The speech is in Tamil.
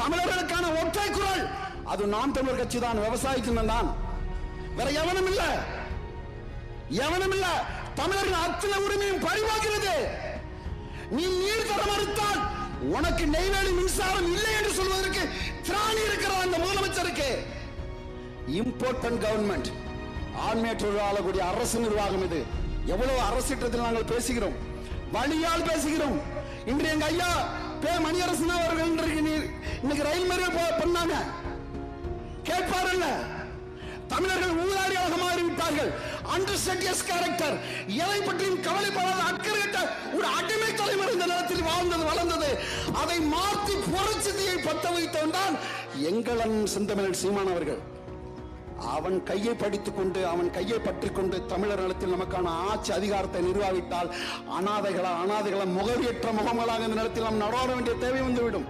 தமிழர்களுக்கான ஒற்றை குரல். அது நாம் தமிழர் கட்சி தான் விவசாயிக்கு தான் வேற எவனும் இல்ல. எவனும் இல்ல. தமிழர்கள் அத்தனை உரிமையும் பறிவாகிறது நீ நீர் தர மறுத்தால் உனக்கு நெய்வேலி மின்சாரம் இல்லை என்று சொல்வதற்கு திராணி இருக்கிறார் அந்த முதலமைச்சருக்கு. இம்பார்ட்டன்ட் கவர்மெண்ட் ஆண்மையற்றோர் ஆளக்கூடிய அரசு நிர்வாகம் இது. எவ்வளவு அரசிட்டத்தில் நாங்கள் பேசுகிறோம். வழியால் பேசுகிறோம். இன்று எங்க ஐயா பே மணியரசன் அவர்கள் இன்றைக்கு நீர் இன்னைக்கு ரயில் மறியல் பண்ணாங்க. கேட்பாரல்ல? தமிழர்கள் ஊதாரியாக மாறிவிட்டார்கள். அண்டர்ஸ்டேண்டியஸ் கேரக்டர். எதை பற்றியும் கவலைப்படாத அக்கறையிட்ட ஒரு அடிமை தலைவர் இந்த நேரத்தில் வாழ்ந்தது வளர்ந்தது. அதை மாற்றி புரட்சியை பத்த வைத்தவன் தான் எங்களன் செந்தமிழன் சீமான் அவர்கள். அவன் கையை படித்துக் கொண்டு அவன் கையை பற்றி கொண்டு தமிழர் நிலத்தில் நமக்கான ஆட்சி அதிகாரத்தை நிர்வாகித்தால் அனாதைகளா அனாதைகளா முகவியற்ற முகங்களாக இந்த நிலத்தில் நாம் நடவாட வேண்டிய தேவை வந்துவிடும்.